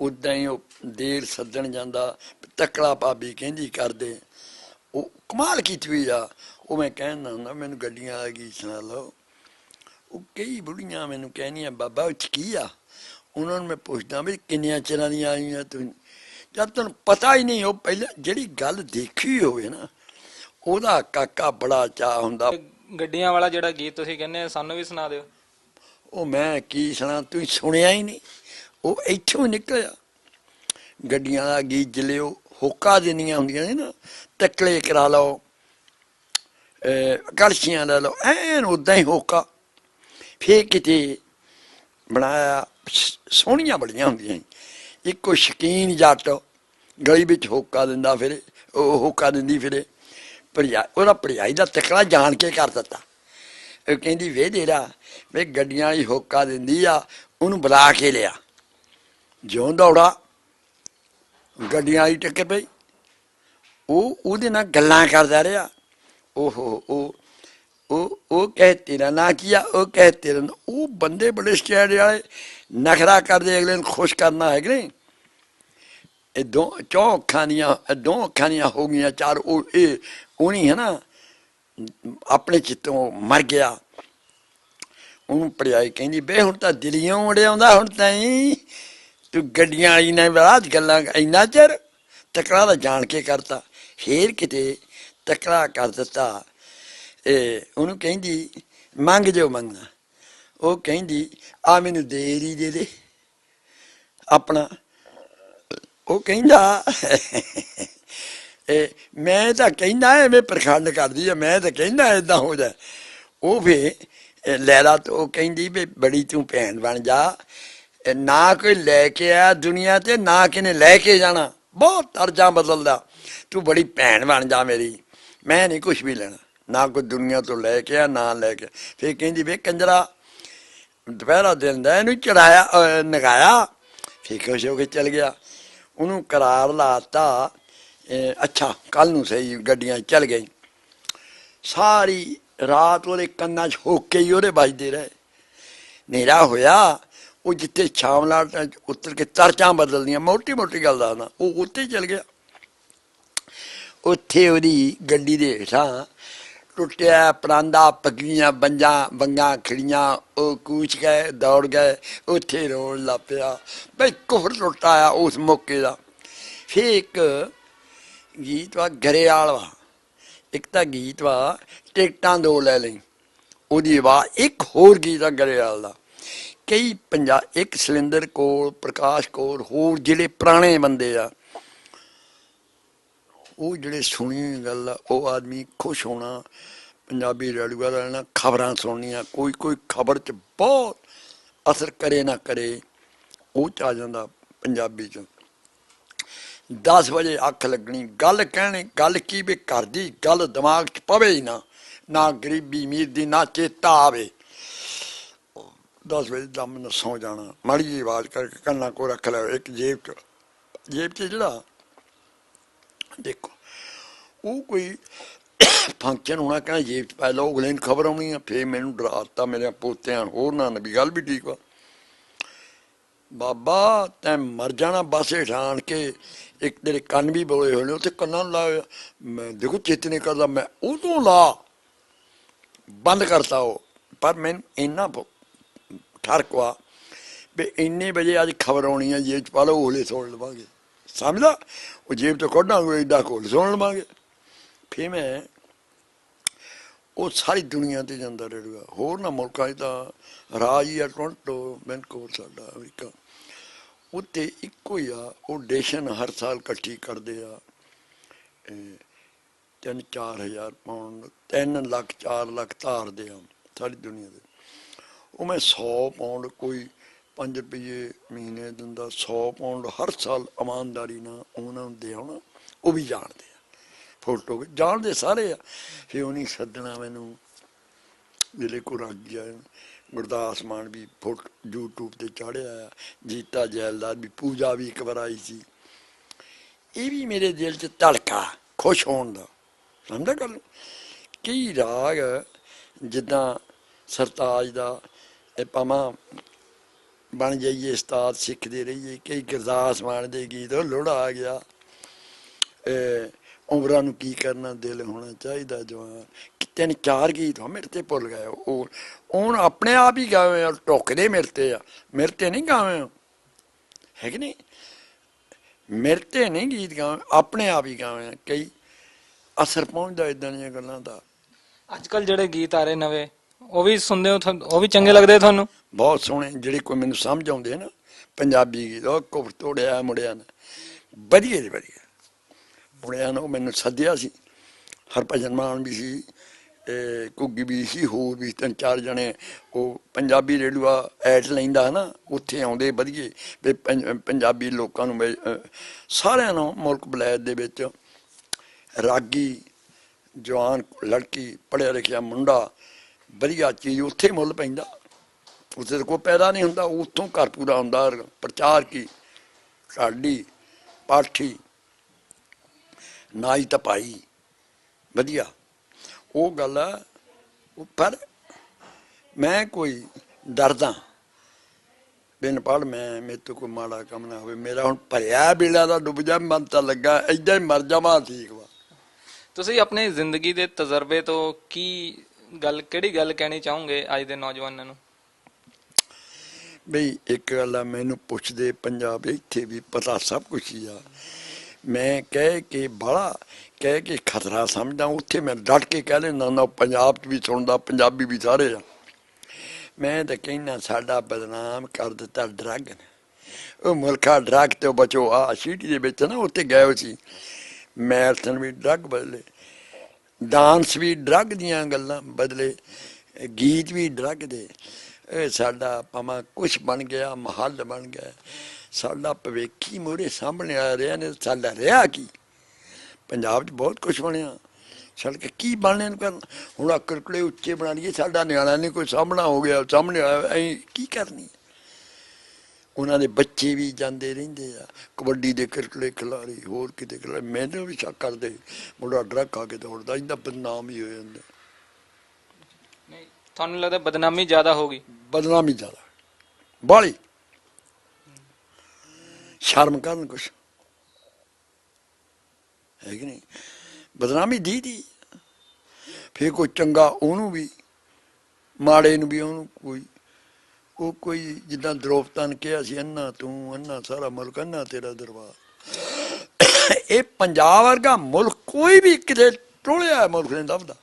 ਉਦਾਂ ਹੀ ਉਹ ਦੇਰ ਸੱਦਣ ਜਾਂਦਾ, ਤਕੜਾ ਭਾਬੀ ਕਹਿੰਦੀ ਕਰਦੇ। ਉਹ ਕਮਾਲ ਕੀਤੀ ਹੋਈ ਆ। ਉਹ ਮੈਂ ਕਹਿੰਦਾ ਹੁੰਦਾ, ਮੈਨੂੰ ਗੱਡੀਆਂ ਵਾਲਾ ਗੀਤ ਸੁਣਾ ਲਓ। ਉਹ ਕਈ ਬੁੜੀਆਂ ਮੈਨੂੰ ਕਹਿੰਦੀਆਂ, ਬਾਬਾ ਉਹ 'ਚ ਕੀ ਆ? ਉਹਨਾਂ ਨੂੰ ਮੈਂ ਪੁੱਛਦਾ ਵੀ ਕਿੰਨੀਆਂ ਚਿਰਾਂ ਦੀਆਂ ਆਈਆਂ ਤੂੰ? ਜਦ ਤੁਹਾਨੂੰ ਪਤਾ ਹੀ ਨਹੀਂ ਉਹ ਪਹਿਲਾਂ ਜਿਹੜੀ ਗੱਲ ਦੇਖੀ ਹੋਵੇ ਨਾ ਉਹਦਾ ਕਾਕਾ ਬੜਾ ਚਾਹ ਹੁੰਦਾ। ਗੱਡੀਆਂ ਵਾਲਾ ਜਿਹੜਾ ਗੀਤ ਤੁਸੀਂ ਕਹਿੰਦੇ ਸਾਨੂੰ ਵੀ ਸੁਣਾ ਦਿਓ। ਉਹ ਮੈਂ ਕੀ ਸੁਣਾ ਤੂੰ ਸੁਣਿਆ ਹੀ ਨਹੀਂ। ਉਹ ਇੱਥੋਂ ਨਿਕਲਿਆ। ਗੱਡੀਆਂ ਦਾ ਗੀਤ ਜਿਲੇ ਉਹ ਹੋਕਾ ਦੇਣੀਆਂ ਹੁੰਦੀਆਂ ਨੇ ਨਾ ਤਕਲੇ ਕਰਾ ਲਓ ਕੜਛੀਆਂ ਲੈ ਲਓ ਐਨ ਉਦਾਂ ਹੀ ਹੋਕਾ। ਫੇਰ ਕਿਤੇ ਬਣਾਇਆ ਸੋਹਣੀਆਂ ਬੜੀਆਂ ਹੁੰਦੀਆਂ। ਇੱਕੋ ਸ਼ਕੀਨ ਜੱਟ ਗਲੀ ਵਿੱਚ ਹੋਕਾ ਦਿੰਦਾ ਫਿਰੇ, ਉਹ ਹੋਕਾ ਦਿੰਦੀ ਫਿਰੇ। ਭਰਜਾ ਉਹਦਾ ਭਰਜਾਈ ਦਾ ਤਕਲਾ ਜਾਣ ਕੇ ਕਰ ਦਿੱਤਾ। ਉਹ ਕਹਿੰਦੀ ਵੇ ਦੇਰਾ ਵੇ ਗੱਡੀਆਂ ਵਾਲੀ ਹੋਕਾ ਦਿੰਦੀ ਆ, ਉਹਨੂੰ ਬੁਲਾ ਕੇ ਲਿਆ। ਜਿਉਂ ਦੌੜਾ, ਗੱਡੀਆਂ ਵਾਲੀ ਟੱਕੇ ਪਈ। ਉਹ ਉਹਦੇ ਨਾਲ ਗੱਲਾਂ ਕਰਦਾ ਰਿਹਾ। ਓਹੋ, ਉਹ ਉਹ ਉਹ ਕਹੇ, ਤੇਰਾ ਨਾ ਕੀ ਆ? ਉਹ ਕਹੇ, ਤੇਰਾ ਨਾਂ। ਉਹ ਬੰਦੇ ਬੜੇ ਸਟੈਂਡ ਵਾਲੇ, ਨਖਰਾ ਕਰਦੇ, ਅਗਲੇ ਨੂੰ ਖੁਸ਼ ਕਰਨਾ ਹੈ ਕਿ ਨਹੀਂ? ਇਹ ਦੋ ਚੌ ਅੱਖਾਂ ਦੀਆਂ ਦੋ ਅੱਖਾਂ ਦੀਆਂ ਹੋ ਗਈਆਂ ਚਾਰ, ਉਹ ਇਹ, ਉਹਨੀ ਹੈ ਨਾ ਆਪਣੇ ਚਿੱਤੋਂ ਮਰ ਗਿਆ। ਉਹਨੂੰ ਪੜਾਈ ਕਹਿੰਦੀ, ਬੇ ਹੁਣ ਤਾਂ ਦਿਲੀਓਂ ਉੜਿਆ ਆਉਂਦਾ ਹੁਣ ਤਾਈ ਤੂੰ ਗੱਡੀਆਂ ਵਾਲੀ ਨਾਲ ਬਾਅਦ ਗੱਲਾਂ ਇੰਨਾ ਚਿਰ ਤਕੜਾ ਦਾ ਜਾਣ ਕੇ ਕਰਤਾ, ਫੇਰ ਕਿਤੇ ਤਕੜਾ ਕਰ ਦਿੱਤਾ। ਇਹ ਉਹਨੂੰ ਕਹਿੰਦੀ, ਮੰਗ ਜੋ ਮੰਗਣਾ ਉਹ ਕਹਿੰਦੀ, ਆ ਮੈਨੂੰ ਦੇਰੀ ਦੇ ਦੇ, ਆਪਣਾ ਉਹ ਕਹਿੰਦਾ, ਇਹ ਮੈਂ ਤਾਂ ਕਹਿੰਦਾ ਐਵੇਂ ਪ੍ਰਖੰਡ ਕਰਦੀ ਆ, ਮੈਂ ਤਾਂ ਕਹਿੰਦਾ ਇਦਾਂ ਹੋ ਜਾ ਉਹ ਫੇ ਲੈਲਾ ਤੋਂ ਉਹ ਕਹਿੰਦੀ ਵੀ ਬੜੀ ਤੂੰ ਭੈਣ ਬਣ ਜਾ। ਨਾ ਕੋਈ ਲੈ ਕੇ ਆਇਆ ਦੁਨੀਆ ਤੇ, ਨਾ ਕਿਨੇ ਲੈ ਕੇ ਜਾਣਾ। ਬਹੁਤ ਤਰਜਾ ਬਦਲਦਾ। ਤੂੰ ਬੜੀ ਭੈਣ ਬਣ ਜਾ ਮੇਰੀ। ਮੈਂ ਨਹੀਂ ਕੁਝ ਵੀ ਲੈਣਾ। ਨਾ ਕੋਈ ਦੁਨੀਆ ਤੋਂ ਲੈ ਕੇ ਆ, ਨਾ ਲੈ ਕੇ। ਫੇ ਕਹਿੰਦੀ ਵੇ ਕੰਜਰਾ, ਦੁਪਹਿਰਾ ਦਿਨ ਦਾ ਇਹਨੂੰ ਚੜਾਇਆ ਨਗਾਇਆ। ਫੇ ਖੁਸ਼ ਹੋ ਕੇ ਚਲ ਗਿਆ। ਉਹਨੂੰ ਕਰਾਰ ਲਾਤਾ। ਅਹ ਅੱਛਾ ਕੱਲ ਨੂੰ ਸਹੀ ਗੱਡੀਆਂ ਚੱਲ ਗਈ ਸਾਰੀ ਰਾਤ ਉਹਦੇ ਕੰਨਾਂ 'ਚ ਹੋਕੇ ਹੀ ਉਹਦੇ ਵੱਜਦੇ ਰਹੇ। ਹਨੇਰਾ ਹੋਇਆ, ਉਹ ਜਿੱਥੇ ਛਾਵਲਾਟ ਉੱਤਰ ਕੇ ਤਰਚਾਂ ਬਦਲਦੀਆਂ ਮੋਟੀ ਮੋਟੀ ਗੱਲ ਦਾ ਨਾ, ਉਹ ਉੱਤੇ ਚਲ ਗਿਆ। ਉੱਥੇ ਉਹਦੀ ਗੱਡੀ ਦੇ ਹੇਠਾਂ ਟੁੱਟਿਆ, ਪਰਾਂਦਾ, ਪੱਗੀਆਂ, ਬੰਜਾਂ ਬੰਗਾਂ ਖੜੀਆਂ, ਉਹ ਕੂਚ ਗਏ, ਦੌੜ ਗਏ, ਉੱਥੇ ਰੋਣ ਲੱਪਿਆ ਬਈ ਕੋਹਰ ਟੁੱਟਾ ਆ ਉਸ ਮੌਕੇ ਦਾ। ਫਿਰ ਇੱਕ ਗੀਤ ਵਾ, ਗਰੇਵਾਲ ਵਾ। ਇੱਕ ਤਾਂ ਗੀਤ ਵਾ, ਟਿਕਟਾਂ ਦੋ ਲੈ ਲਈ। ਉਹਦੀ ਆਵਾਜ਼, ਇੱਕ ਹੋਰ ਗੀਤ ਆ ਗਰੇਵਾਲ ਦਾ। ਕਈ ਪੰਜਾ, ਇੱਕ ਸਿਲਿੰਦਰ ਕੋਲ, ਪ੍ਰਕਾਸ਼ ਕੋਲ, ਹੋਰ ਜਿਹੜੇ ਪੁਰਾਣੇ ਬੰਦੇ ਆ ਉਹ ਜਿਹੜੇ ਸੁਣੀ ਗੱਲ ਆ, ਉਹ ਆਦਮੀ ਖੁਸ਼ ਹੋਣਾ ਪੰਜਾਬੀ ਰੇਡੀਓ ਦਾ ਲੈਣਾ ਖਬਰਾਂ ਸੁਣਨੀਆਂ ਕੋਈ ਕੋਈ ਖਬਰ 'ਚ ਬਹੁਤ ਅਸਰ ਕਰੇ ਨਾ ਕਰੇ ਉਹ ਚ ਆ ਜਾਂਦਾ ਪੰਜਾਬੀ 'ਚ। 10 ਵਜੇ ਅੱਖ ਲੱਗਣੀ ਗੱਲ ਕਹਿਣੀ ਗੱਲ ਕੀ ਵੀ ਕਰਦੀ ਗੱਲ ਦਿਮਾਗ 'ਚ ਪਵੇ ਹੀ ਨਾ ਨਾ ਗਰੀਬੀ ਅਮੀਰ ਦੀ ਨਾ ਚੇਤਾ ਆਵੇ। 10 ਵਜੇ ਦਮ ਨੂੰ ਜਾਣਾ ਮਾੜੀ ਜਿਹੀ ਆਵਾਜ਼ ਕਰਕੇ ਕੰਨਾਂ ਕੋ ਰੱਖ ਲਿਆ ਇੱਕ ਜੇਬ ਚ ਜੇਬ ਚ ਜਿਹੜਾ ਦੇਖੋ ਉਹ ਕੋਈ ਫੰਕਸ਼ਨ ਹੋਣਾ ਕਹਿੰਦਾ ਜੇਬ ਚ ਪਾ ਲਓ ਅਗਲੇ ਨੂੰ ਖਬਰ ਆਉਣੀ ਆ ਫੇਰ ਮੈਨੂੰ ਡਰਾਤਾ ਮੇਰੇ ਪੋਤਿਆਂ ਨੂੰ, ਹੋਰ ਨਾ ਵੀ ਗੱਲ ਵੀ ਠੀਕ ਵਾ। ਬਾਬਾ ਤੈਂ ਮਰ ਜਾਣਾ ਬਸ ਹੇਠਾਂ ਕੇ ਇੱਕ ਤੇਰੇ ਕੰਨ ਵੀ ਬੋਲੇ ਹੋਏ ਉੱਥੇ ਕੰਨਾਂ ਨੂੰ ਲਾ ਮੈਂ ਦੇਖੋ ਚਿੱਤ ਨਹੀਂ ਕਰਦਾ ਮੈਂ ਉਹ ਤੋਂ ਲਾ ਬੰਦ ਕਰਤਾ ਉਹ। ਪਰ ਮੈਨੂੰ ਇੰਨਾ ਬ- ਠਰਕਵਾ ਵੀ ਇੰਨੇ ਵਜੇ ਅੱਜ ਖਬਰ ਆਉਣੀ ਹੈ ਜੇਬ ਚ ਪਾ ਲਓ ਉਹਲੇ ਸੋੜ ਲਵਾਂਗੇ। ਸਮਝਦਾ? ਉਹ ਜੇਬ ਤੋਂ ਕੱਢਾਂਗੇ ਏਡਾ ਕੋਲ ਸੁਣ ਲਵਾਂਗੇ। ਫੇਰ ਮੈਂ ਉਹ ਸਾਰੀ ਦੁਨੀਆ ਤੇ ਜਾਂਦਾ ਰਹੇਗਾ ਹੋਰ ਨਾ ਮੁਲਕਾਂ 'ਚ ਤਾਂ ਰਾਜ ਹੀ ਆ, ਟੋਰਾਂਟੋ ਵੈਨਕੂਵਰ ਸਾਡਾ, ਅਮਰੀਕਾ। ਉੱਤੇ ਇੱਕੋ ਹੀ ਆ, ਉਹ ਡੇਸ਼ਨ ਹਰ ਸਾਲ ਇਕੱਠੀ ਕਰਦੇ ਆ। ਇਹ ਤਿੰਨ ਚਾਰ ਹਜ਼ਾਰ ਪਾਉਂਡ, ਤਿੰਨ ਲੱਖ, ਚਾਰ ਲੱਖ ਧਾਰਦੇ ਆ ਸਾਰੀ ਦੁਨੀਆ ਦੇ। ਉਹ ਮੈਂ 100 ਪਾਉਂਡ ਕੋਈ 5 ਰੁਪਏ ਮਹੀਨੇ ਦਿੰਦਾ 100 ਪਾਉਂਡ ਹਰ ਸਾਲ ਇਮਾਨਦਾਰੀ ਨਾਲ ਉਹਨਾਂ ਨੂੰ ਦੇ ਆਉਣਾ ਉਹ ਵੀ ਜਾਣਦੇ ਆ। ਫੋਟੋ ਜਾਣਦੇ ਸਾਰੇ ਆ। ਫੇ ਉਹਨੇ ਸੱਦਣਾ ਮੈਨੂੰ ਜਿਹੜੇ ਕੋ ਰੱਖ ਗਿਆ ਗੁਰਦਾਸ ਮਾਨ ਵੀ ਫੋਟੋ, YouTube ਤੇ ਚਾੜਿਆ ਆ। ਜੀਤਾ ਜੈਲਦਾਰ ਵੀ ਪੂਜਾ ਵੀ ਇੱਕ ਵਾਰ ਆਈ ਸੀ। ਇਹ ਵੀ ਮੇਰੇ ਦਿਲ 'ਚ ਧੜਕਾ, ਖੁਸ਼ ਹੋਣ ਦਾ। ਸਮਝਦਾ ਗੱਲ? ਨੂੰ? ਕਈ ਰਾਗ ਜਿੱਦਾਂ ਸਰਤਾਜ ਦਾ, ਇਹ ਪਾਵਾਂ ਬਣ ਜਾਈਏ, ਉਸਤਾਦ ਸਿੱਖਦੇ ਰਹੀਏ, ਕਈ ਗੁਰਦਾਸ ਮਾਨ ਦੇ ਗੀਤ, ਉਹ ਲੋੜਾ ਆ ਗਿਆ। ਉਮਰਾਂ ਨੂੰ ਕੀ ਕਰਨਾ, ਦਿਲ ਹੋਣਾ ਚਾਹੀਦਾ ਜਵਾਨ। ਕਿ ਤਿੰਨ ਚਾਰ ਗੀਤ ਹੋ ਮੇਰੇ ਤੇ ਭੁੱਲ ਗਏ। ਉਹ ਉਹਨ ਆਪਣੇ ਆਪ ਹੀ ਗਾਵੇ ਆ, ਟੋਕਦੇ ਮੇਰੇ ਤੇ ਆ। ਮੇਰੇ ਤੇ ਨਹੀਂ ਗਾਵੇ ਉਹ। ਹੈ ਕਿ ਨਹੀਂ? ਮੇਰੇ ਤੇ ਨਹੀਂ ਗੀਤ ਗਾਵੇ, ਆਪਣੇ ਆਪ ਹੀ ਗਾਵੇ ਕਈ ਅਸਰ ਪਹੁੰਚਦਾ ਇਦਾਂ ਦੀਆਂ ਗੱਲਾਂ ਦਾ। ਅੱਜ ਕੱਲ ਜਿਹੜੇ ਗੀਤ ਆ ਰਹੇ ਨਵੇਂ ਉਹ ਵੀ ਸੁਣਦੇ ਹੋ ਤੁਹਾਨੂੰ- ਉਹ ਵੀ ਚੰਗੇ ਲੱਗਦੇ ਤੁਹਾਨੂੰ? ਬਹੁਤ ਸੋਹਣੇ ਜਿਹੜੇ ਕੋਈ ਮੈਨੂੰ ਸਮਝ ਆਉਂਦੇ ਆ ਨਾ ਪੰਜਾਬੀ ਗੀਤ ਉਹ ਕੁਫ ਤੋੜਿਆ ਮੁੜਿਆ ਨਾ। ਵਧੀਆ ਜੀ ਵਧੀਆ। ਮੁੜਿਆ ਨੂੰ ਉਹ ਮੈਨੂੰ ਸੱਦਿਆ ਸੀ। ਹਰਭਜਨ ਮਾਨ ਵੀ ਸੀ ਇਹ ਘੁੱਗੀ ਵੀ ਸੀ ਹੋਰ ਵੀ ਤਿੰਨ ਚਾਰ ਜਣੇ ਉਹ ਪੰਜਾਬੀ ਰੇਡੂਆ ਐਡ ਲੈਂਦਾ ਨਾ ਉੱਥੇ ਆਉਂਦੇ ਵਧੀਆ। ਵੀ ਪੰਜ- ਪੰਜਾਬੀ ਲੋਕਾਂ ਨੂੰ ਵੀ, ਅਹ, ਸਾਰਿਆਂ ਨੂੰ ਮੁਲਕ ਬਲੈਦ ਦੇ ਵਿੱਚ ਰਾਗੀ ਜਵਾਨ ਲੜਕੀ ਪੜ੍ਹਿਆ ਲਿਖਿਆ ਮੁੰਡਾ ਵਧੀਆ ਚੀਜ਼ ਉੱਥੇ ਮੁੱਲ ਪੈਂਦਾ। ਉੱਥੇ ਕੋਈ ਪੈਦਾ ਨਹੀਂ ਹੁੰਦਾ, ਉੱਥੋਂ ਘਰ ਪੂਰਾ ਹੁੰਦਾ, ਪ੍ਰਚਾਰ ਕੀ, ਸਾਡੀ ਪਾਠੀ, ਨਾਈ ਤਪਾਈ ਵਧੀਆ। ਉਹ ਗੱਲ ਆ ਪਰ ਮੈਂ ਕੋਈ ਡਰਦਾ ਬਿਨ ਪੜ ਮੈਂ, ਮੇਰੇ ਤੋਂ ਕੋਈ ਮਾੜਾ ਕੰਮ ਨਾ ਹੋਵੇ, ਮੇਰਾ ਹੁਣ ਭਰਿਆ ਬੇੜਾ ਦਾ ਡੁੱਬ ਜਾ, ਮਨ ਤਾਂ ਲੱਗਾ, ਏਦਾਂ ਹੀ ਮਰ ਜਾਵਾਂ, ਠੀਕ ਵਾ। ਤੁਸੀਂ ਆਪਣੀ ਜ਼ਿੰਦਗੀ ਦੇ ਤਜਰਬੇ ਤੋਂ ਕੀ ਗੱਲ, ਕਿਹੜੀ ਗੱਲ ਕਹਿਣੀ ਚਾਹੋਗੇ ਅੱਜ ਦੇ ਨੌਜਵਾਨਾਂ ਨੂੰ? ਬਈ, ਇੱਕ ਗੱਲ ਆ, ਮੈਨੂੰ ਪੁੱਛਦੇ ਪੰਜਾਬ ਇੱਥੇ ਵੀ ਪਤਾ ਸਭ ਕੁਝ ਹੀ ਆ। ਮੈਂ ਕਹਿ ਕੇ ਬੜਾ ਕਹਿ ਕੇ ਖਤਰਾ ਸਮਝਦਾ, ਉੱਥੇ ਮੈਂ ਡਟ ਕੇ ਕਹਿ ਲੈਂਦਾ ਨਾ ਪੰਜਾਬ 'ਚ ਵੀ ਸੁਣਦਾ, ਪੰਜਾਬੀ ਵੀ ਸਾਰੇ ਆ। ਮੈਂ ਤਾਂ ਕਹਿੰਦਾ, ਸਾਡਾ ਬਦਨਾਮ ਕਰ ਦਿੱਤਾ ਡਰੱਗ ਨੇ। ਉਹ ਮੁਲਕਾ ਡਰੱਗ ਤੋਂ ਬਚੋ। ਆ ਸਿਟੀ ਦੇ ਵਿੱਚ ਨਾ, ਉੱਥੇ ਗਏ ਹੋਏ ਸੀ। ਮੈਰਥਨ ਵੀ ਡਰੱਗ ਬਦਲੇ। ਡਾਂਸ ਵੀ ਡਰੱਗ ਦੀਆਂ ਗੱਲਾਂ ਬਦਲੇ, ਗੀਤ ਵੀ ਡਰੱਗ ਦੇ। ਇਹ ਸਾਡਾ ਪਮਾ ਕੁਛ ਬਣ ਗਿਆ, ਮਹੱਲ ਬਣ ਗਿਆ, ਸਾਡਾ ਭਵਿੱਖੀ ਮੋਰੇ ਸਾਹਮਣੇ ਆ ਰਿਹਾ ਨੇ, ਸਾਡਾ ਰਿਹਾ ਕੀ? ਪੰਜਾਬ 'ਚ ਬਹੁਤ ਕੁਝ ਬਣਿਆ। ਸੜਕ ਕੀ ਬਣਨੇ ਨੂੰ ਕਰਨ? ਹੁਣ ਆ ਕਿਰਕੜੇ ਉੱਚੇ ਬਣਾ ਲਈਏ, ਸਾਡਾ ਨਿਆਣਾ ਨਹੀਂ ਕੋਈ ਸਾਹਮਣਾ ਹੋ ਗਿਆ, ਸਾਹਮਣੇ ਆਇਆ ਐਂ ਕੀ ਕਰਨੀ? ਉਹਨਾਂ ਦੇ ਬੱਚੇ ਵੀ ਜਾਂਦੇ ਰਹਿੰਦੇ ਆ। ਕਬੱਡੀ ਦੇ ਕਿਰਕੜੇ ਖਿਲਾੜੀ ਹੋਰ ਕਿਤੇ ਖਿਲਾੜੀ। ਮੈਨੂੰ ਵੀ ਸ਼ੱਕ ਕਰਦੇ ਮੁੰਡਾ ਡਰੱਗ ਖਾ ਕੇ ਦੌੜਦਾ ਇਹਦਾ ਬਦਨਾਮ ਹੀ ਹੋ ਜਾਂਦਾ। ਨਹੀਂ ਤੁਹਾਨੂੰ ਲੱਗਦਾ ਬਦਨਾਮੀ ਜ਼ਿਆਦਾ ਹੋਗੀ ਬਦਨਾਮੀ ਜ਼ਿਆਦਾ। ਬਾਲੀ। ਸ਼ਰਮ ਕਰਨ ਕੁਛ। ਹੈ ਕਿ ਨਹੀਂ? ਬਦਨਾਮੀ ਦੀ ਦੀ। ਫੇਰ ਕੋਈ ਚੰਗਾ ਉਹਨੂੰ ਵੀ ਮਾੜੇ ਨੂੰ ਵੀ ਉਹਨੂੰ ਕੋਈ ਉਹ ਕੋਈ ਜਿੱਦਾਂ ਦਰੋਪਤਾ ਨੇ ਕਿਹਾ ਸੀ, ਅੰਨਾ ਤੂੰ, ਅੰਨਾ ਸਾਰਾ ਮੁਲਕ, ਅੰਨਾ ਤੇਰਾ ਦਰਬਾਰ। ਇਹ ਪੰਜਾਬ ਵਰਗਾ ਮੁਲਕ ਕੋਈ ਵੀ ਕਿਤੇ ਟੋਲਿਆ ਮੁਲਕ ਨਹੀਂ ਲੱਭਦਾ।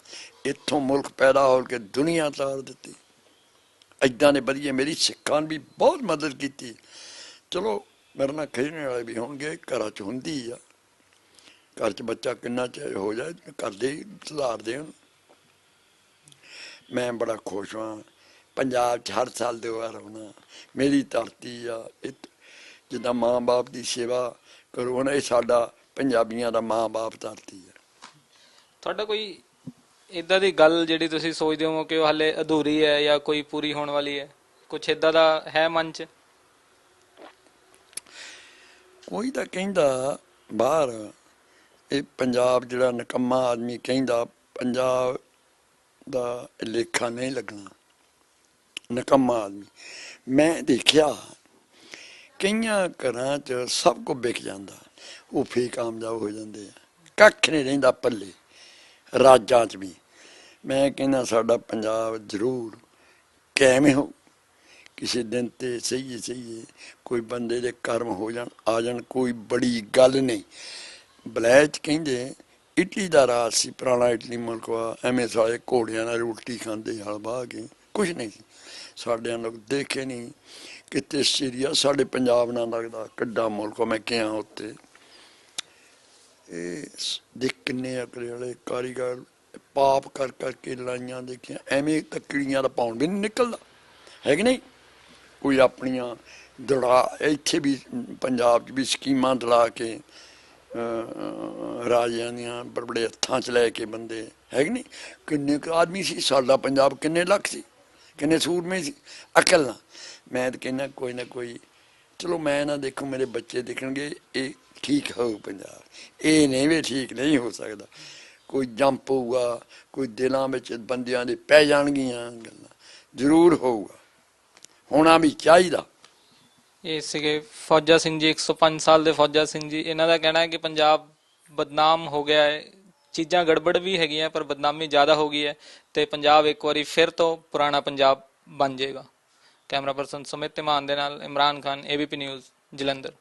ਇੱਥੋਂ ਮੁਲਕ ਪੈਦਾ ਹੋ ਕੇ ਦੁਨੀਆ ਤਾਰ ਦਿੱਤੀ। ਐਦਾਂ ਦੇ ਵਧੀਆ ਮੇਰੀ ਸਿੱਖਾਂ ਨੇ ਵੀ ਬਹੁਤ ਮਦਦ ਕੀਤੀ। ਚਲੋ, ਮੇਰੇ ਨਾਲ ਖੇਡਣ ਵਾਲੇ ਵੀ ਹੋਣਗੇ, ਘਰਾਂ 'ਚ ਹੁੰਦੀ ਆ। ਘਰ 'ਚ ਬੱਚਾ ਕਿੰਨਾ ਚਿਰ ਹੋ ਜਾਏ ਕਰਦੇ ਹੀ ਸੁਧਾਰਦੇ ਹਨ ਮੈਂ ਬੜਾ ਖੁਸ਼ ਹਾਂ। ਪੰਜਾਬ 'ਚ ਹਰ ਸਾਲ ਦੇ ਵਾਰ ਆਉਣਾ ਮੇਰੀ ਧਰਤੀ ਆ ਜਿੱਦਾਂ ਮਾਂ-ਬਾਪ ਦੀ ਸੇਵਾ ਕਰੋ ਨਾ ਇਹ ਸਾਡਾ ਪੰਜਾਬੀਆਂ ਦਾ ਮਾਂ-ਬਾਪ ਧਰਤੀ ਆ। ਤੁਹਾਡਾ ਕੋਈ ਇਦਾਂ ਦੀ ਗੱਲ ਜਿਹੜੀ ਤੁਸੀਂ ਸੋਚਦੇ ਹੋ ਕਿ ਉਹ ਹਲੇ ਅਧੂਰੀ ਹੈ ਜਾਂ ਕੋਈ ਪੂਰੀ ਹੋਣ ਵਾਲੀ ਹੈ? ਕੁਝ ਇਦਾਂ ਦਾ ਹੈ ਮਨ 'ਚ? ਕੋਈ ਤਾਂ ਕਹਿੰਦਾ ਬਾਹਰ ਇਹ ਪੰਜਾਬ ਜਿਹੜਾ ਨਕੰਮਾ ਆਦਮੀ ਕਹਿੰਦਾ ਪੰਜਾਬ ਦਾ ਲੇਖਾ ਨਹੀਂ ਲੱਗਣਾ। ਨਕੰਮਾ ਆਦਮੀ। ਮੈਂ ਦੇਖਿਆ, ਕਈਆਂ ਘਰਾਂ 'ਚ ਸਭ ਕੁ ਵਿਕ ਜਾਂਦਾ। ਉਹ ਫੇਰ ਕਾਮਯਾਬ ਹੋ ਜਾਂਦੇ ਆ। ਕੱਖ ਨਹੀਂ ਰਹਿੰਦਾ ਪੱਲੇ, ਰਾਜਾਂ 'ਚ ਵੀ। ਮੈਂ ਕਹਿੰਦਾ, ਸਾਡਾ ਪੰਜਾਬ ਜ਼ਰੂਰ ਕਿਵੇਂ ਹੋ ਕਿਸੇ ਦਿਨ ਤੇ ਸਹੀ ਸਹੀ ਕੋਈ ਬੰਦੇ ਦੇ ਕਰਮ ਹੋ ਜਾਣ, ਆ ਜਾਣ, ਕੋਈ ਬੜੀ ਗੱਲ ਨਹੀਂ। ਬਲੈਚ ਕਹਿੰਦੇ, ਇਟਲੀ ਦਾ ਰਾਜ ਸੀ, ਪੁਰਾਣਾ ਇਟਲੀ ਮੁਲਕ ਵਾ। ਐਵੇਂ ਸਾਰੇ ਘੋੜਿਆਂ ਨਾਲ ਰੋਟੀ ਖਾਂਦੇ ਹਲਵਾ ਕੇ। ਕੁਝ ਨਹੀਂ ਸੀ। ਸਾਡਿਆਂ ਲੋਕ ਦੇਖੇ ਨਹੀਂ, ਕਿਤੇ ਸੀਰੀਆ ਸਾਡੇ ਪੰਜਾਬ ਨਾਲ ਲੱਗਦਾ, ਕਿੱਡਾ ਮੁਲਕ ਮੈਂ ਕਿਹਾ ਉੱਤੇ ਇਹ ਸ- ਦੇਖ ਕਿੰਨੇ ਅਕਲੇ ਵਾਲੇ ਕਾਰੀਗਰ ਪਾਪ ਕਰ ਕਰਕੇ ਲਾਈਆਂ ਦੇਖੀਆਂ, ਐਵੇਂ ਤਕੜੀਆਂ ਦਾ ਪਾਉਣ ਵੀ ਨਹੀਂ ਨਿਕਲਦਾ। ਹੈ ਕਿ ਨਹੀਂ? ਕੋਈ ਆਪਣੀਆਂ ਦੜਾ, ਇੱਥੇ ਵੀ ਪੰਜਾਬ 'ਚ ਵੀ ਸਕੀਮਾਂ ਦਲਾ ਕੇ ਰਾਜਿਆਂ ਦੀਆਂ ਬੜੇ ਬੜੇ ਹੱਥਾਂ 'ਚ ਲੈ ਕੇ ਬੰਦੇ, ਹੈ ਕਿ ਨਹੀਂ? ਕਿੰਨੇ ਕੁ ਆਦਮੀ ਸੀ ਸਾਡਾ ਪੰਜਾਬ, ਕਿੰਨੇ ਲੱਖ ਸੀ? ਕਿੰਨੇ ਸੂਰਮੇ ਸੀ? ਅਕਲ ਨਾ ਮੈਂ ਤਾਂ ਕਹਿੰਦਾ, ਕੋਈ ਨਾ ਕੋਈ। ਚਲੋ ਮੈਂ ਨਾ ਦੇਖੋ, ਮੇਰੇ ਬੱਚੇ ਦੇਖਣਗੇ, ਇਹ ਠੀਕ ਹੋਊ ਪੰਜਾਬ। ਇਹ ਨਹੀਂ ਵੀ ਠੀਕ ਨਹੀਂ ਹੋ ਸਕਦਾ। ਕੋਈ ਜੰਪ ਹੋਊਗਾ, ਕੋਈ ਦਿਲਾਂ ਵਿੱਚ ਬੰਦਿਆਂ ਦੇ ਪੈ ਜਾਣਗੀਆਂ ਗੱਲਾਂ। ਜ਼ਰੂਰ ਹੋਊਗਾ। ਹੋਣਾ ਵੀ ਚਾਹੀਦਾ। ਇਹ ਸੀਗੇ ਫੌਜਾ ਸਿੰਘ ਜੀ 105 ਸਾਲ ਦੇ ਫੌਜਾ ਸਿੰਘ ਜੀ। ਇਹਨਾਂ ਦਾ ਕਹਿਣਾ ਹੈ ਕਿ ਪੰਜਾਬ ਬਦਨਾਮ ਹੋ ਗਿਆ ਹੈ। ਚੀਜ਼ਾਂ ਗੜਬੜ ਵੀ ਹੈਗੀਆਂ, ਪਰ ਬਦਨਾਮੀ ਜ਼ਿਆਦਾ ਹੋ ਗਈ ਹੈ ਤੇ ਪੰਜਾਬ ਇੱਕ ਵਾਰੀ ਫਿਰ ਤੋਂ ਪੁਰਾਣਾ ਪੰਜਾਬ ਬਣ ਜਾਏਗਾ। ਕੈਮਰਾ ਪਰਸਨ ਸੁਮਿਤ ਤਿਮਾਨ ਦੇ ਨਾਲ, ਇਮਰਾਨ ਖਾਨ ਏਬੀਪੀ ਨਿਊਜ਼ ਜਲੰਧਰ।